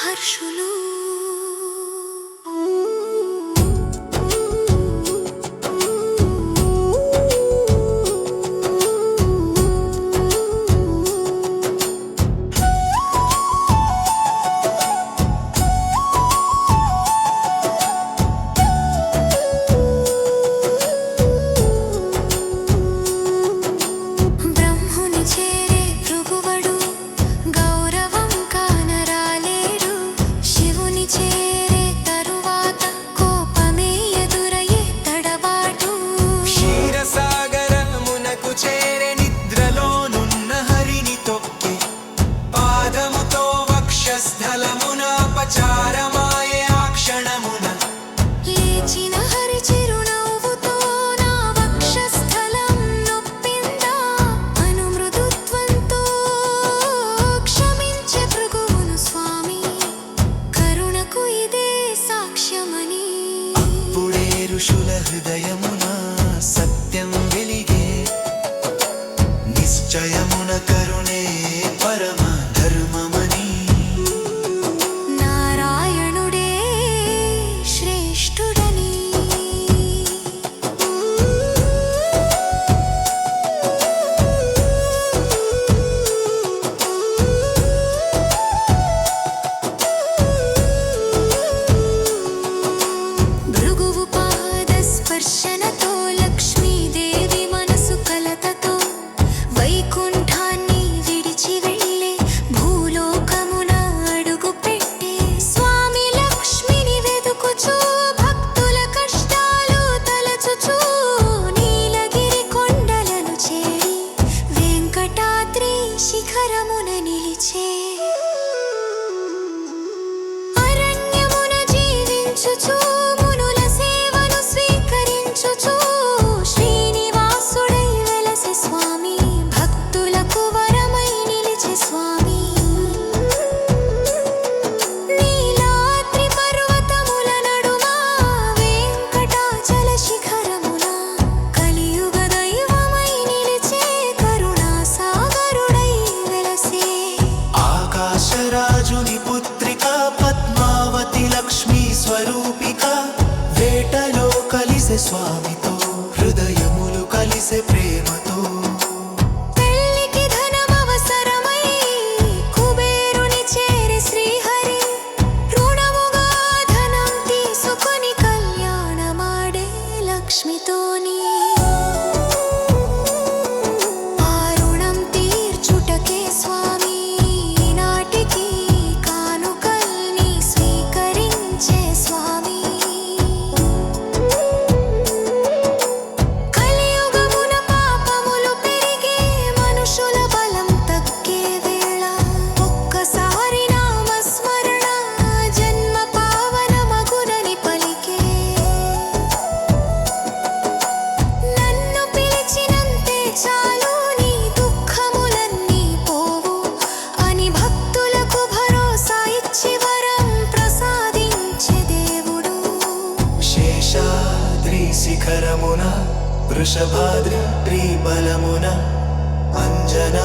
পাহাড় పురుషుల హృదయమున సత్యం వెలిగే నిశ్చయమునక కలిసే స్వామితో హృదయములు కలిసే ప్రేమ. శిఖరమున వృషభాద్రి త్రిబలమున అంజనా